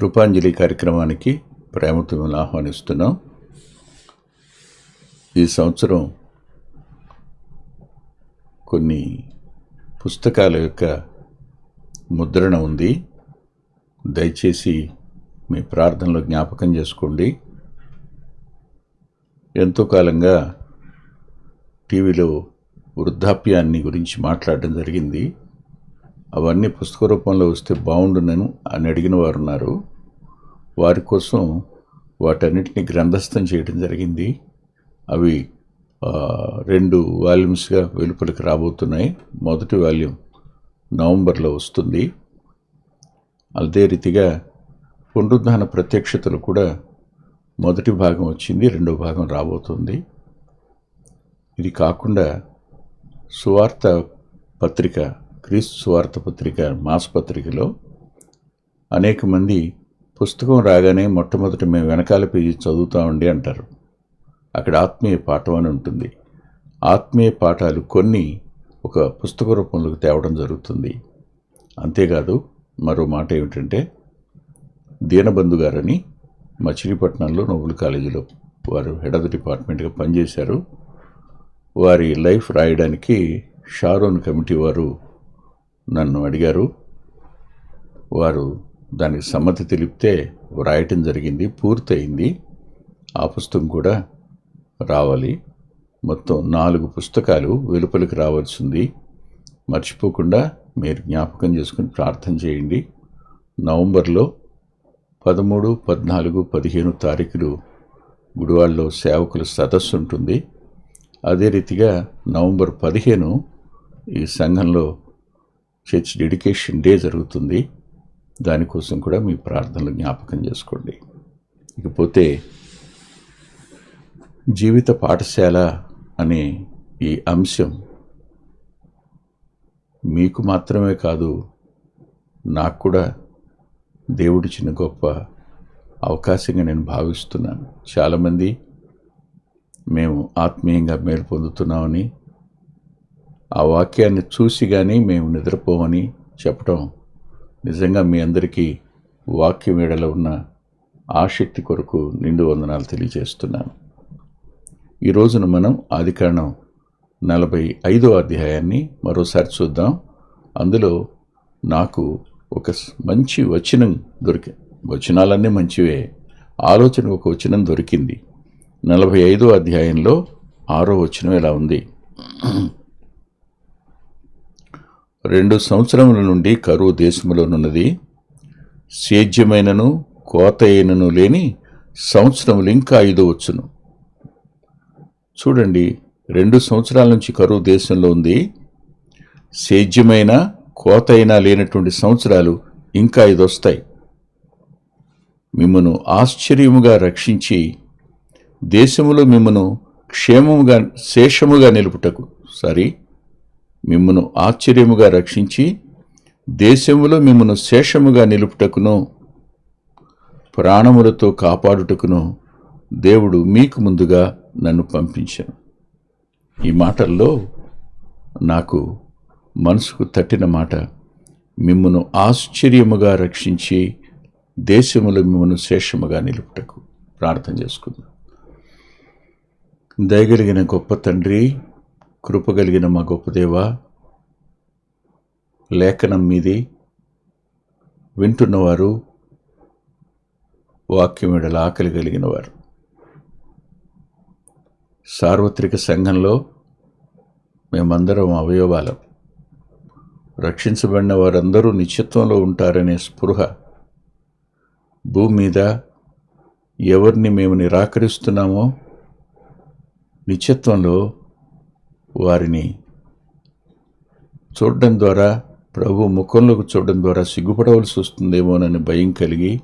కృపాంజలి కార్యక్రమానికి ప్రేమతో మిమ్మల్ని ఆహ్వానిస్తున్నాం. ఈ సంవత్సరం కొన్ని పుస్తకాల యొక్క ముద్రణ ఉంది. దయచేసి మీ ప్రార్థనలో జ్ఞాపకం చేసుకోండి. ఎంతో కాలంగా టీవీలో వృద్ధాప్యాన్ని గురించి మాట్లాడడం జరిగింది. అవన్నీ పుస్తక రూపంలో వస్తే బాగుండునను అని అడిగిన వారు ఉన్నారు వారి కోసం వాటన్నిటిని గ్రంథస్థం చేయడం జరిగింది. అవి రెండు వాల్యూమ్స్గా వెలుపలికి రాబోతున్నాయి. మొదటి వాల్యూమ్ నవంబర్లో వస్తుంది. అదే రీతిగా పునరుద్ధాన ప్రత్యక్షతలు కూడా మొదటి భాగం వచ్చింది రెండో భాగం రాబోతుంది. ఇది కాకుండా సువార్త పత్రిక క్రీస్తు సువార్త పత్రిక మాస్ పత్రికలో అనేక మంది పుస్తకం రాగానే మొట్టమొదటి మేము వెనకాల పేజీ చదువుతామండి అంటారు. అక్కడ ఆత్మీయ పాఠం అని ఉంటుంది. ఆత్మీయ పాఠాలు కొన్ని ఒక పుస్తక రూపంలోకి తేవడం జరుగుతుంది. అంతేకాదు మరో మాట ఏమిటంటే దీనబంధు గారని మచిలీపట్నంలో నోబుల్ కాలేజీలో వారు హెడ్ ఆఫ్ డిపార్ట్మెంట్గా పనిచేశారు. వారి లైఫ్ రాయడానికి షారోన్ కమిటీ వారు నన్ను అడిగారు. వారు దానికి సమ్మతి తెలిపితే వ్రాయటం జరిగింది పూర్తయింది. ఆ పుస్తకం కూడా రావాలి. మొత్తం నాలుగు పుస్తకాలు వెలుపలికి రావాల్సింది మర్చిపోకుండా మీరు జ్ఞాపకం చేసుకుని ప్రార్థన చేయండి. నవంబర్లో పదమూడు పద్నాలుగు పదిహేను తారీఖులు గుడివాడలో సేవకుల సదస్సు ఉంటుంది. అదే రీతిగా నవంబర్ పదిహేను ఈ సంఘంలో చర్చ్ డెడికేషన్ డే జరుగుతుంది. దానికోసం కూడా మీ ప్రార్థనలు జ్ఞాపకం చేసుకోండి. ఇకపోతే జీవిత పాఠశాల అనే ఈ అంశం మీకు మాత్రమే కాదు నాకు కూడా దేవుడిచ్చిన గొప్ప అవకాశంగా నేను భావిస్తున్నాను. చాలామంది మేము ఆత్మీయంగా మేలు పొందుతున్నామని ఆ వాక్యాన్ని చూసి కానీ మేము నిద్రపోమని చెప్పడం నిజంగా మీ అందరికీ వాక్యం ఏడలో ఉన్న ఆసక్తి కొరకు నిండు వందనాలు తెలియజేస్తున్నాను. ఈ రోజున మనం ఆదికాండం నలభై ఐదో అధ్యాయాన్ని మరోసారి చూద్దాం. అందులో నాకు ఒక మంచి వచనం దొరికి వచనాలన్నీ మంచివే ఆలోచన ఒక వచనం దొరికింది. నలభై ఐదో అధ్యాయంలో ఆరో వచనం ఇలా ఉంది? రెండు సంవత్సరముల నుండి కరువు దేశములోనున్నది. సేద్యమైనను కోత అయినను లేని సంవత్సరములు ఇంకా ఐదు వచ్చును. చూడండి రెండు సంవత్సరాల నుంచి కరువు దేశంలో ఉంది. సేద్యమైన కోత అయినా లేనటువంటి సంవత్సరాలు ఇంకా ఐదు వస్తాయి మిమ్మను ఆశ్చర్యముగా రక్షించి దేశములో మిమ్మను క్షేమముగా శేషముగా నిలుపుటకు సారీ మిమ్మను ఆశ్చర్యముగా రక్షించి దేశములో మిమ్మను శేషముగా నిలుపుటకును ప్రాణములతో కాపాడుటకును దేవుడు మీకు ముందుగా నన్ను పంపించాను. ఈ మాటల్లో నాకు మనసుకు తట్టిన మాట మిమ్మను ఆశ్చర్యముగా రక్షించి దేశములో మిమ్మను శేషముగా నిలుపుటకు ప్రార్థన చేసుకుందాం. దయగలిగిన గొప్ప తండ్రి కృపగలిగిన మా గొప్పదేవ లేఖనం మీది వింటున్నవారు వాక్యం ఎడల ఆకలి కలిగిన వారు సార్వత్రిక సంఘంలో మేమందరం అవయవాలం. రక్షించబడిన వారందరూ నిత్యత్వంలో ఉంటారనే స్పృహ భూమి మీద ఎవరిని మేము నిరాకరిస్తున్నామో నిత్యత్వంలో వారిని చూడడం ద్వారా ప్రభు ముఖంలోకి చూడడం ద్వారా సిగ్గుపడవలసి వస్తుందేమోనని భయం కలిగి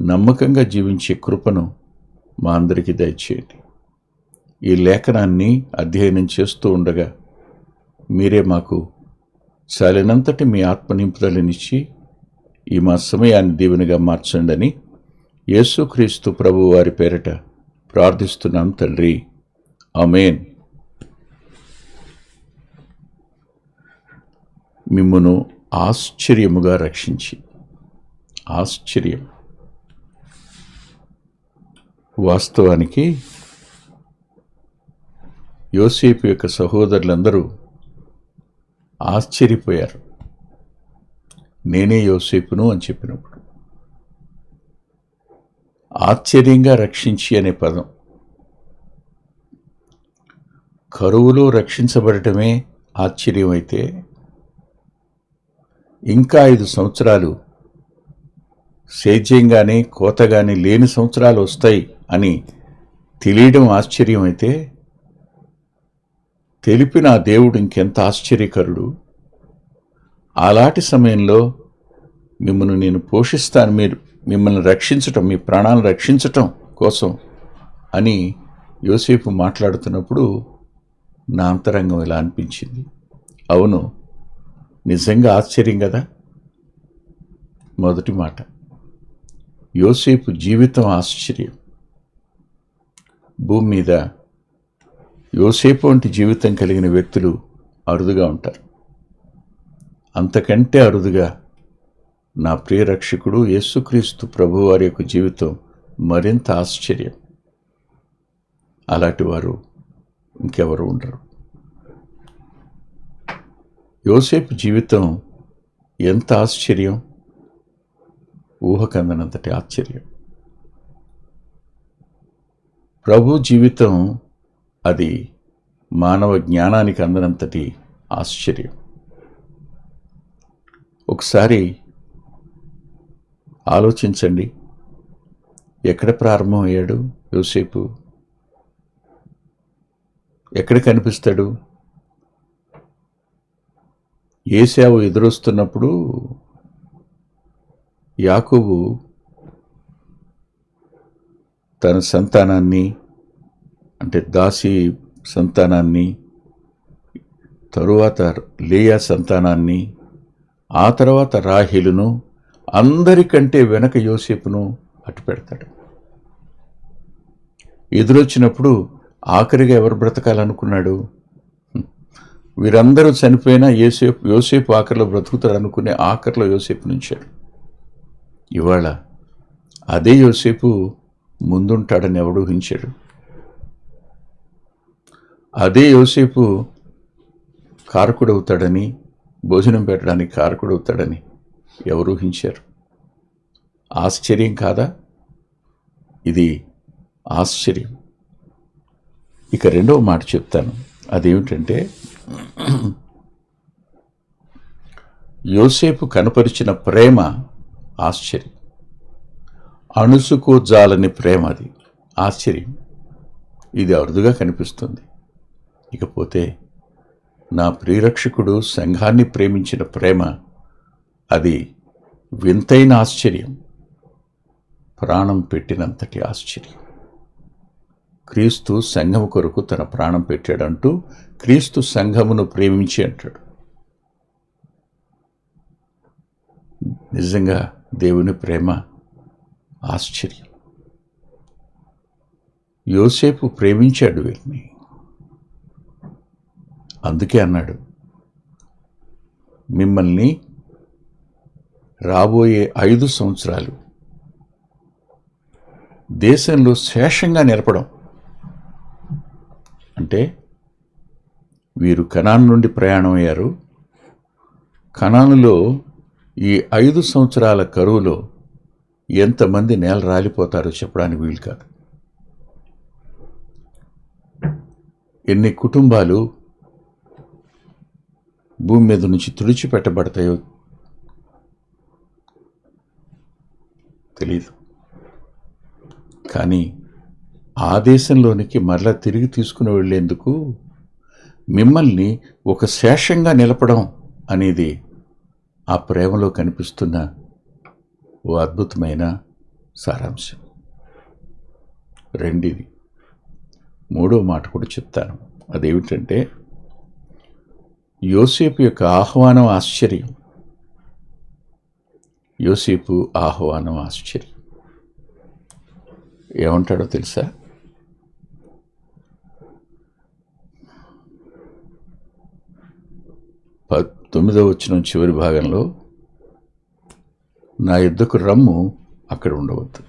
నమ్మకంగా జీవించే కృపను మా అందరికీ దయచేయండి. ఈ లేఖనాన్ని అధ్యయనం చేస్తూ ఉండగా మీరే మాకు చాలినంతటి మీ ఆత్మ నింపుదలనిచ్చి ఈ మా సమయాన్ని దీవెనగా మార్చండి అని యేసుక్రీస్తు ప్రభు వారి పేరట ప్రార్థిస్తున్నాం తండ్రి. అమేన్ మిమ్మును ఆశ్చర్యముగా రక్షించి. ఆశ్చర్యం. వాస్తవానికి యోసేపు యొక్క సహోదరులందరూ ఆశ్చర్యపోయారు. నేనే యోసేపును అని చెప్పినప్పుడు. ఆశ్చర్యంగా రక్షించి అనే పదం. కరువులో రక్షించబడటమే ఆశ్చర్యమైతే ఇంకా ఐదు సంవత్సరాలు సేద్యంగానే కోతగాని లేని సంవత్సరాలు వస్తాయి అని తెలియడం ఆశ్చర్యం అయితే తెలిపిన ఆ దేవుడు ఇంకెంత ఆశ్చర్యకరుడు? అలాంటి సమయంలో మిమ్మల్ని నేను పోషిస్తాను మీరు మిమ్మల్ని రక్షించటం మీ ప్రాణాలను రక్షించటం కోసం అని యోసేపు మాట్లాడుతున్నప్పుడు నా అంతరంగం ఇలా అనిపించింది. అవును నిజంగా ఆశ్చర్యం కదా? మొదటి మాట. యోసేపు జీవితం ఆశ్చర్యం. భూమి మీద యోసేపు వంటి జీవితం కలిగిన వ్యక్తులు అరుదుగా ఉంటారు. అంతకంటే అరుదుగా నా ప్రియ రక్షకుడు యేసుక్రీస్తు ప్రభువారి యొక్క జీవితం మరింత ఆశ్చర్యం. అలాంటి వారు ఇంకెవరు ఉండరు. యోసేపు జీవితం ఎంత ఆశ్చర్యం? ఊహకందనంతటి ఆశ్చర్యం. ప్రభు జీవితం అది మానవ జ్ఞానానికి అందనంతటి ఆశ్చర్యం. ఒకసారి ఆలోచించండి. ఎక్కడ ప్రారంభమయ్యాడు యోసేపు? ఎక్కడ కనిపిస్తాడు? ఏసావు ఎదురొస్తున్నప్పుడు యాకోబు తన సంతానాన్ని అంటే దాసి సంతానాన్ని తరువాత లేయా సంతానాన్ని ఆ తర్వాత రాహిలును అందరికంటే వెనక యోసేపును అటు పెడతాడు. ఎదురొచ్చినప్పుడు ఆఖరిగా ఎవరు బ్రతకాలనుకున్నాడు? వీరందరూ చనిపోయినా యోసేపు యోసేపు ఆఖరిలో బ్రతుకుతాడు అనుకునే ఆఖరిలో యోసేపు నుంచాడు ఇవాళ అదే యోసేపు ముందుంటాడని ఎవడు ఊహించాడు. అదే యోసేపు కారకుడవుతాడని భోజనం పెట్టడానికి కారకుడవుతాడని ఎవరు ఊహించారు. ఆశ్చర్యం కాదా? ఇది ఆశ్చర్యం. ఇక రెండవ మాట చెప్తాను. అదేమిటంటే యోసేపు కనపరిచిన ప్రేమ ఆశ్చర్యం. అణుసుకోజాలని ప్రేమ అది. ఆశ్చర్యం. ఇది అరుదుగా కనిపిస్తుంది. ఇకపోతే నా ప్రియరక్షకుడు సంఘాన్ని ప్రేమించిన ప్రేమ అది వింతైన ఆశ్చర్యం. ప్రాణం పెట్టినంతటి ఆశ్చర్యం. క్రీస్తు సంఘము కొరకు తన ప్రాణం పెట్టాడంటూ క్రీస్తు సంఘమును ప్రేమించి అంటాడు. నిజంగా దేవుని ప్రేమ ఆశ్చర్యం. యోసేపు ప్రేమించాడు వీరిని. అందుకే అన్నాడు మిమ్మల్ని రాబోయే ఐదు సంవత్సరాలు దేశంలో శేషంగా నిలపడం అంటే వీరు కణాన్ నుండి ప్రయాణం అయ్యారు కణానులో ఈ ఐదు సంవత్సరాల కరువులో ఎంతమంది నేల రాలిపోతారో చెప్పడానికి వీలు కాదు. ఎన్ని కుటుంబాలు భూమి మీద నుంచి తుడిచిపెట్టబడతాయో తెలీదు. కానీ ఆ దేశంలోనికి మరలా తిరిగి తీసుకుని వెళ్ళేందుకు మిమ్మల్ని ఒక శేషంగా నిలపడం అనేది ఆ ప్రేమలో కనిపిస్తున్న ఓ అద్భుతమైన సారాంశం. రెండిది. మూడో మాట కూడా చెప్తాను. అదేమిటంటే యోసేపు యొక్క ఆహ్వానం ఆశ్చర్యం. యోసేపు ఆహ్వానం ఆశ్చర్యం. ఏమంటాడో తెలుసా? తొమ్మిదవ తొమ్మిదో వచ్చిన చివరి భాగంలో నా యుద్ధకు రమ్ము అక్కడ ఉండవద్దు.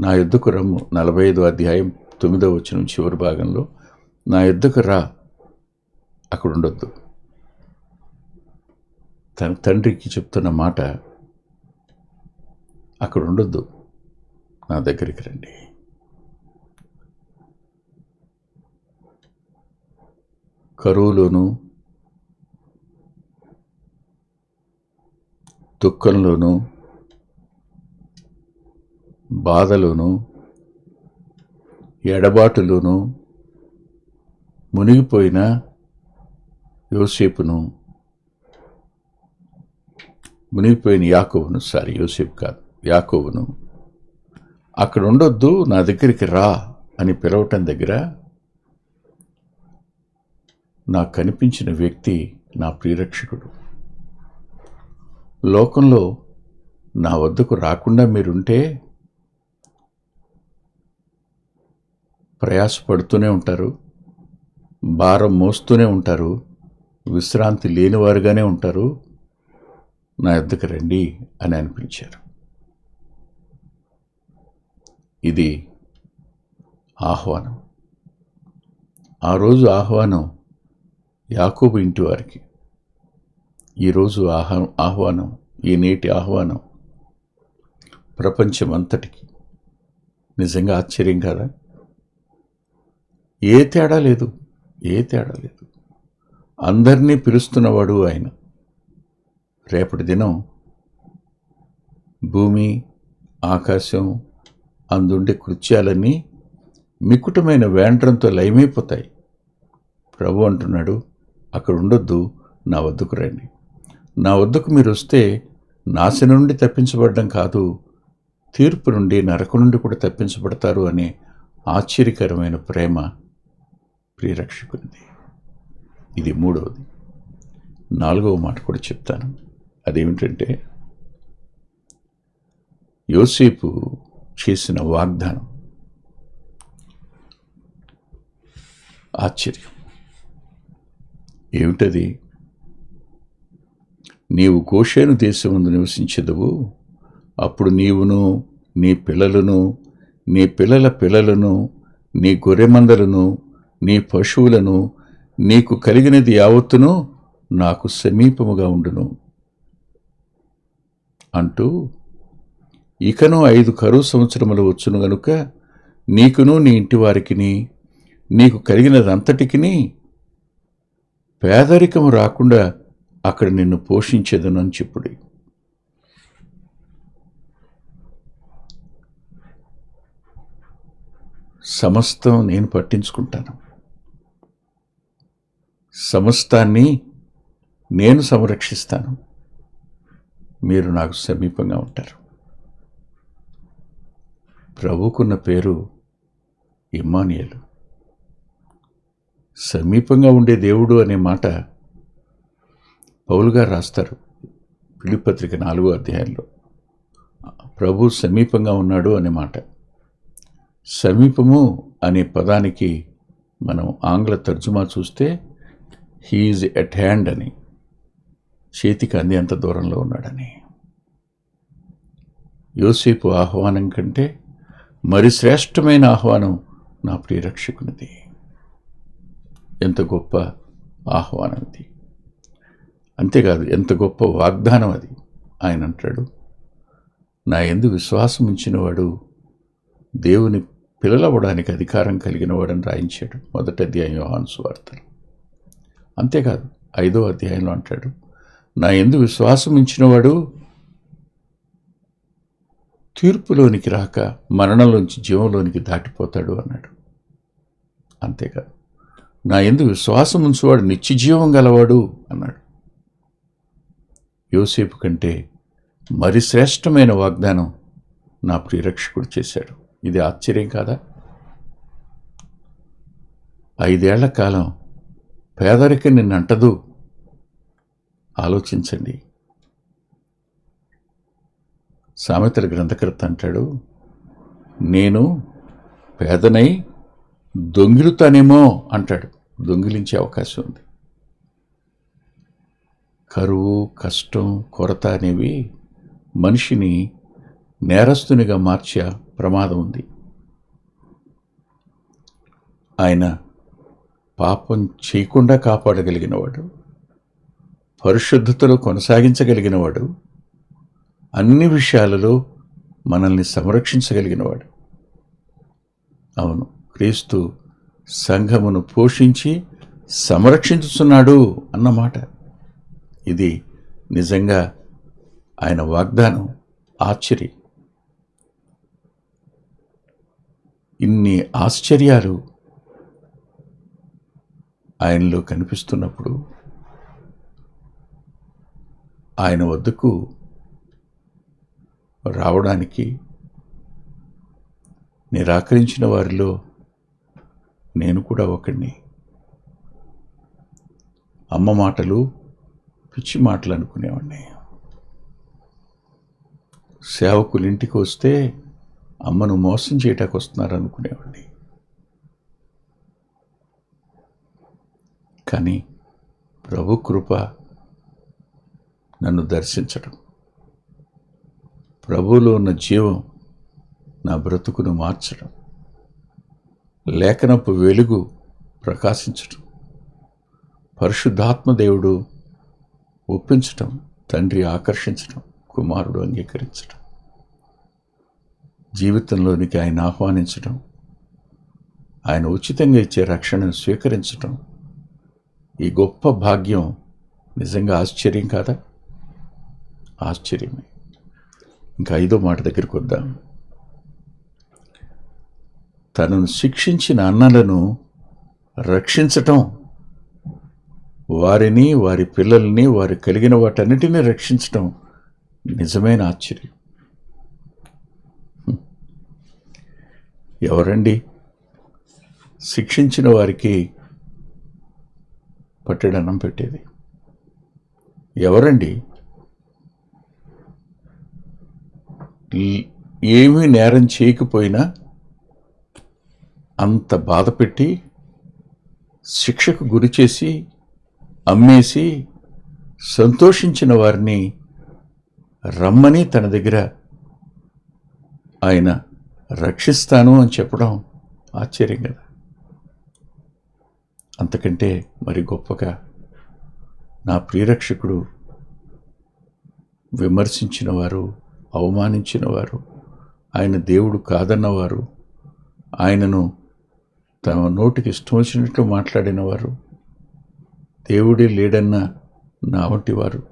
నా యుద్ధకు రమ్ము నలభై ఐదో అధ్యాయం తొమ్మిదో వచ్చిన చివరి భాగంలో నా యుద్ధకు రా అక్కడ ఉండొద్దు. తన తండ్రికి చెప్తున్న మాట అక్కడ ఉండొద్దు నా దగ్గరికి రండి. కరువులోనూ దుఃఖంలోనూ బాధలోనూ ఎడబాటులోనూ మునిగిపోయిన యోసేపును మునిగిపోయిన యాకోవును సారీ యోసేపు కాదు యాకోవును అక్కడ ఉండొద్దు నా దగ్గరికి రా అని పిలవటం దగ్గర నాకు కనిపించిన వ్యక్తి నా ప్రియరక్షకుడు. లోకంలో నా వద్దకు రాకుండా మీరుంటే ప్రయాసపడుతూనే ఉంటారు భారం మోస్తూనే ఉంటారు విశ్రాంతి లేనివారుగానే ఉంటారు. నా వద్దకు రండి అని అనిపించారు ఇది ఆహ్వానం. ఆ రోజు ఆహ్వానం యాకోబు ఇంటి వారికి ఈరోజు ఆహ్వా ఆహ్వానం ఈ నేటి ఆహ్వానం ప్రపంచమంతటికి. నిజంగా ఆశ్చర్యం కదా? ఏ తేడా లేదు ఏ తేడా లేదు. అందరినీ పిలుస్తున్నవాడు ఆయన. రేపటి దినం భూమి ఆకాశం అందుండే కృత్యాలన్నీ మికుటమైన వేండ్రంతో లయమైపోతాయి. ప్రభు అంటున్నాడు అక్కడ ఉండొద్దు నా వద్దకు రండి. నా వద్దకు మీరు వస్తే నాశనం నుండి తప్పించబడడం కాదు తీర్పు నుండి నరక నుండి కూడా తప్పించబడతారు అనే ఆశ్చర్యకరమైన ప్రేమ ప్రియరక్షకునిది ఇది మూడవది. నాలుగవ మాట కూడా చెప్తాను. అదేమిటంటే యోసేపు చేసిన వాగ్దానం. ఆశ్చర్యం. ఏమిటది? నీవు కోషేను దేశమందు నివసించదువు. అప్పుడు నీవును నీ పిల్లలను నీ పిల్లల పిల్లలను నీ గొర్రెమందలను నీ పశువులను నీకు కలిగినది యావత్తును నాకు సమీపముగా ఉండును. అంటూ ఇకను ఐదు కరువు సంవత్సరములు వచ్చును గనుక నీకును నీ ఇంటివారికిని నీకు కలిగినదంతటికిని పేదరికము రాకుండా అక్కడ నిన్ను పోషించేదను అని చెప్పుడు. సమస్తం నేను పట్టించుకుంటాను. సమస్తాన్ని నేను సంరక్షిస్తాను. మీరు నాకు సమీపంగా ఉంటారు. ప్రభుకున్న పేరు ఇమ్మానియలు. సమీపంగా ఉండే దేవుడు అనే మాట పౌలు గారు రాస్తారు. పిలిపత్రిక నాలుగో అధ్యాయంలో. ప్రభు సమీపంగా ఉన్నాడు అనే మాట. సమీపము అనే పదానికి మనం ఆంగ్ల తర్జుమా చూస్తే హీఈజ్ ఎట్ హ్యాండ్ అని. చేతికి అంది అంత దూరంలో ఉన్నాడని. యోసేపు ఆహ్వానం కంటే మరి శ్రేష్టమైన ఆహ్వానం నా ప్రియరక్షకునిది ఎంత గొప్ప ఆహ్వానం ఇది అంతేకాదు ఎంత గొప్ప వాగ్దానం అది. ఆయన అంటాడు నా ఎందు విశ్వాసం ఉంచినవాడు దేవుని పిల్లలవ్వడానికి అధికారం కలిగిన వాడని రాయించాడు మొదటి అధ్యాయం యోహాను వార్తలు అంతేకాదు ఐదో అధ్యాయంలో అంటాడు నా ఎందు విశ్వాసం ఉంచినవాడు తీర్పులోనికి రాక మరణంలోంచి జీవంలోనికి దాటిపోతాడు అన్నాడు. అంతేకాదు నా ఎందు విశ్వాసం ఉంచువాడు నిత్య జీవం గలవాడు అన్నాడు. యోసేపు కంటే మరి శ్రేష్టమైన వాగ్దానం నా ప్రియరక్షకుడు చేశాడు. ఇది ఆశ్చర్యం కాదా? ఐదేళ్ళ కాలం పేదరికం నిన్నంటదు ఆలోచించండి. సామెతల గ్రంథకర్త అంటాడు నేను పేదనై దొంగిలుతానేమో అంటాడు. దొంగిలించే అవకాశం ఉంది. కరువు కష్టం కొరత అనేవి మనిషిని నేరస్తునిగా మార్చే ప్రమాదం ఉంది. ఆయన పాపం చేయకుండా కాపాడగలిగినవాడు పరిశుద్ధతలో కొనసాగించగలిగినవాడు అన్ని విషయాలలో మనల్ని సంరక్షించగలిగినవాడు. అవును క్రీస్తు సంఘమును పోషించి సంరక్షించుతున్నాడు అన్నమాట. ఇది నిజంగా ఆయన వాగ్దానం. ఆశ్చర్యం. ఇన్ని ఆశ్చర్యాలు ఆయనలో కనిపిస్తున్నప్పుడు ఆయన వద్దకు రావడానికి నిరాకరించిన వారిలో నేను కూడా ఒకడిని అమ్మ మాటలు పిచ్చి మాటలు అనుకునేవాడిని. సేవకులు ఇంటికి వస్తే అమ్మను మోసం చేయటానికి వస్తున్నారు అనుకునేవాడిని కానీ ప్రభు కృప నన్ను దర్శించడం ప్రభువులో ఉన్న జీవం నా బ్రతుకును మార్చడం లేఖనపు వెలుగు ప్రకాశించడం పరిశుద్ధాత్మ దేవుడు ఒప్పించటం తండ్రి ఆకర్షించటం కుమారుడు అంగీకరించటం జీవితంలోనికి ఆయన ఆహ్వానించటం ఆయన ఉచితంగా ఇచ్చే రక్షణను స్వీకరించటం. ఈ గొప్ప భాగ్యం నిజంగా ఆశ్చర్యం కాదా? ఆశ్చర్యమే. ఇంకా ఐదో మాట దగ్గరికి వద్దాం. తనను శిక్షించిన అన్నలను రక్షించటం వారిని వారి పిల్లల్ని వారి కలిగిన వాటన్నిటినీ రక్షించటం నిజమైన ఆశ్చర్యం. ఎవరండి? శిక్షించిన వారికి పట్టడనం పెట్టేది. ఎవరండి? ఏమీ నేరం చేయకపోయినా అంత బాధపెట్టి శిక్షకు గురి చేసి అమ్మేసి సంతోషించిన వారిని రమ్మని తన దగ్గర ఆయన రక్షిస్తాను అని చెప్పడం ఆశ్చర్యం కదా. అంతకంటే మరి గొప్పగా నా ప్రియరక్షకుడు విమర్శించిన వారు అవమానించిన వారు ఆయన దేవుడు కాదన్నవారు ఆయనను తమ నోటికి ఇష్టం వచ్చినట్లు మాట్లాడినవారు దేవుడే లేడన్న నా వంటి వారు.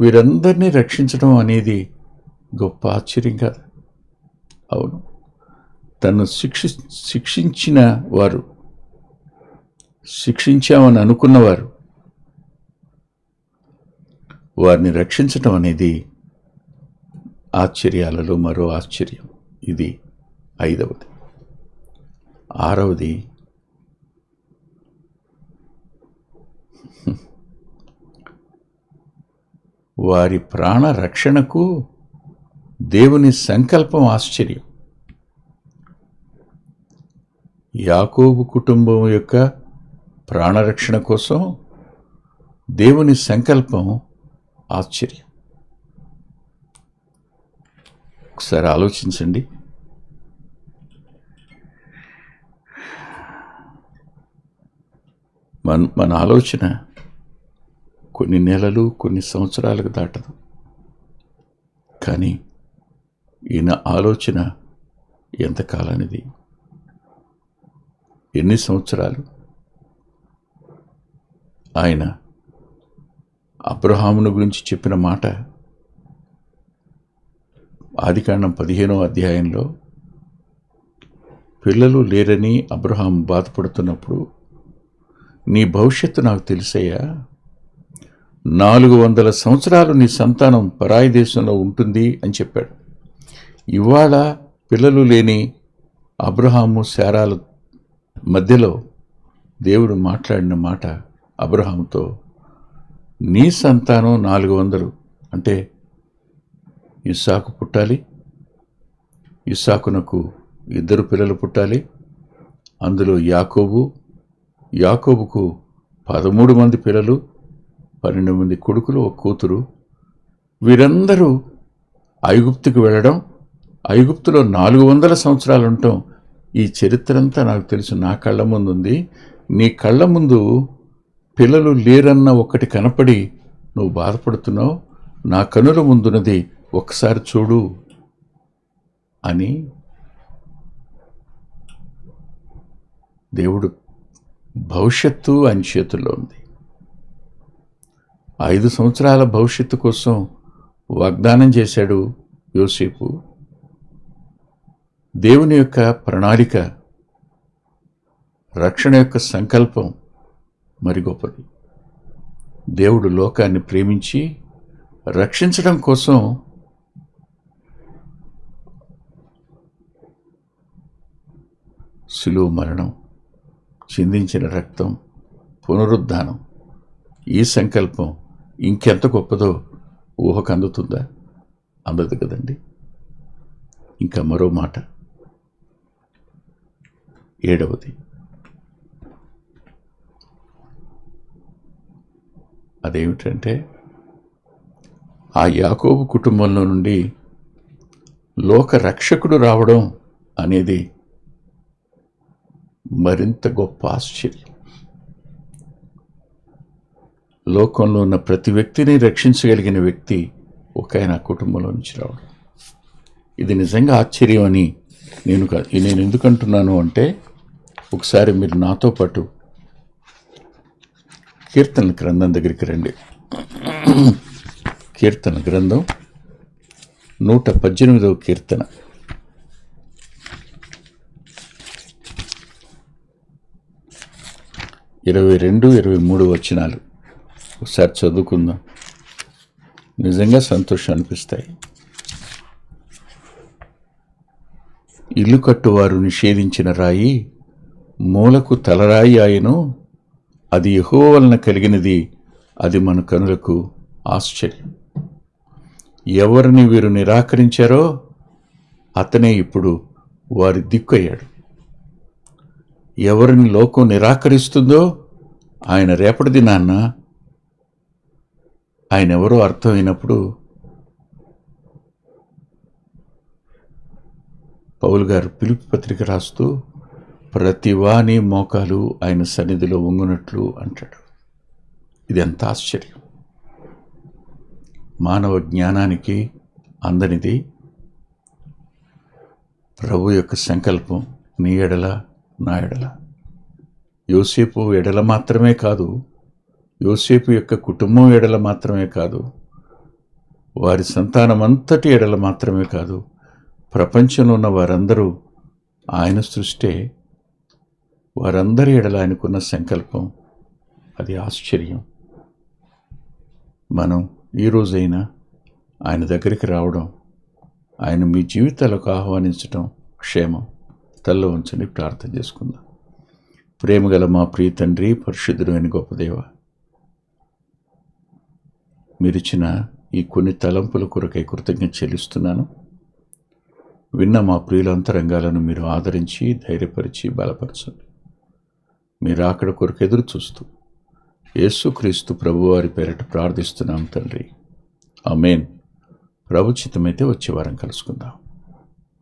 వీరందరినీ రక్షించడం అనేది గొప్ప ఆశ్చర్యం కాదు. అవును. తను శిక్షి శిక్షించిన వారు. శిక్షించామని అనుకున్నవారు వారిని రక్షించటం అనేది ఆశ్చర్యాలలో మరో ఆశ్చర్యం. ఇది ఐదవది. ఆరవది వారి ప్రాణ రక్షణకు దేవుని సంకల్పం ఆశ్చర్యం. యాకోబు కుటుంబం యొక్క ప్రాణరక్షణ కోసం దేవుని సంకల్పం ఆశ్చర్యం. ఒకసారి ఆలోచించండి. మన మన ఆలోచన కొన్ని నెలలు కొన్ని సంవత్సరాలకు దాటదు. కానీ ఈయన ఆలోచన ఎంతకాలానిది? ఎన్ని సంవత్సరాలు? ఆయన అబ్రహామును గురించి చెప్పిన మాట ఆదికాండం పదిహేనో అధ్యాయంలో పిల్లలు లేరని అబ్రహాం బాధపడుతున్నప్పుడు నీ భవిష్యత్తు నాకు తెలుసయ్యా. నాలుగు వందల సంవత్సరాలు నీ సంతానం పరాయి దేశంలో ఉంటుంది అని చెప్పాడు. ఇవాళ పిల్లలు లేని అబ్రహాము శారాల మధ్యలో దేవుడు మాట్లాడిన మాట అబ్రహాముతో నీ సంతానం నాలుగు వందలు అంటే ఇస్సాకు పుట్టాలి ఇస్సాకునకు ఇద్దరు పిల్లలు పుట్టాలి అందులో యాకోబు యాకోబుకు పదమూడు మంది పిల్లలు పన్నెండు మంది కొడుకులు ఒక కూతురు. వీరందరూ ఐగుప్తుకు వెళ్ళడం ఐగుప్తులో నాలుగు వందల సంవత్సరాలు ఉండటం ఈ చరిత్ర అంతా నాకు తెలుసు. నా కళ్ళ ముందు ఉంది నీ కళ్ళ ముందు పిల్లలు లేరన్న ఒకటి కనపడి నువ్వు బాధపడుతున్నావు. నా కనుల ముందున్నది ఒకసారి చూడు అని దేవుడు భవిష్యత్తు ఆయన చేతుల్లో ఉంది. ఐదు సంవత్సరాల భవిష్యత్తు కోసం వాగ్దానం చేశాడు యోసేపు. దేవుని యొక్క ప్రణాళిక రక్షణ యొక్క సంకల్పం మరి గొప్పది. దేవుడు లోకాన్ని ప్రేమించి రక్షించడం కోసం సులువు మరణం. చిందించిన రక్తం పునరుద్ధానం. ఈ సంకల్పం ఇంకెంత గొప్పదో ఊహకు అందుతుందా అందదు కదండి. ఇంకా మరో మాట. ఏడవది. అదేమిటంటే ఆ యాకోబు కుటుంబంలో నుండి లోక రక్షకుడు రావడం అనేది మరింత గొప్ప ఆశ్చర్యం లోకంలో ఉన్న ప్రతి వ్యక్తిని రక్షించగలిగిన వ్యక్తి ఒక ఆయన కుటుంబంలో నుంచి రావడం. ఇది నిజంగా ఆశ్చర్యం అని నేను నేను ఎందుకంటున్నాను అంటే ఒకసారి మీరు నాతో పాటు కీర్తన గ్రంథం దగ్గరికి రండి. కీర్తన గ్రంథం నూట పద్దెనిమిదవ కీర్తన. ఇరవై రెండు ఇరవై మూడు వచనాలు. ఒకసారి చదువుకుందాం. నిజంగా సంతోషం అనిపిస్తాయి. ఇల్లు కట్టువారు నిషేధించిన రాయి మూలకు తలరాయి ఆయను అది ఎహో వలన కలిగినది అది మన కనులకు ఆశ్చర్యం. ఎవరిని వీరు నిరాకరించారో అతనే ఇప్పుడు వారి దిక్కయ్యాడు ఎవరిని లోకం నిరాకరిస్తుందో ఆయన రేపటి దినాన్న ఆయన ఎవరో అర్థమైనప్పుడు పౌలు గారు పిలుపు పత్రిక రాస్తూ ప్రతివాని మోకాలు ఆయన సన్నిధిలో వంగునట్లు అంటాడు. ఇది ఎంత ఆశ్చర్యం. మానవ జ్ఞానానికి అందనిది ప్రభు యొక్క సంకల్పం నీ ఎడల నా ఎడల. యోసేపు ఎడల మాత్రమే కాదు యోసేపు యొక్క కుటుంబం ఎడల మాత్రమే కాదు వారి సంతానమంతటి ఎడల మాత్రమే కాదు ప్రపంచంలో ఉన్న వారందరూ ఆయన సృష్టే. వారందరి ఎడల ఆయనకున్న సంకల్పం. అది ఆశ్చర్యం. మనం ఈరోజైనా రోజైనా ఆయన దగ్గరికి రావడం ఆయన మీ జీవితాలకు ఆహ్వానించడం క్షేమం. తల్ల ఉంచండి ప్రార్థన చేసుకుందాం. ప్రేమగల మా ప్రియ తండ్రి పరిశుద్ధుడైన గొప్పదేవ మీరిచ్చిన ఈ కొన్ని తలంపుల కొరకై కృతజ్ఞత చెల్లిస్తున్నాను. విన్న మా ప్రియుల అంతరంగాలను మీరు ఆదరించి ధైర్యపరిచి బలపరచండి. మీరు అక్కడ కొరకు ఎదురు చూస్తూ యేసుక్రీస్తు ప్రభువారి పేరట ప్రార్థిస్తున్నాం తండ్రి. ఆమెన్. ప్రభుచితమైతే వచ్చే వారం కలుసుకుందాం.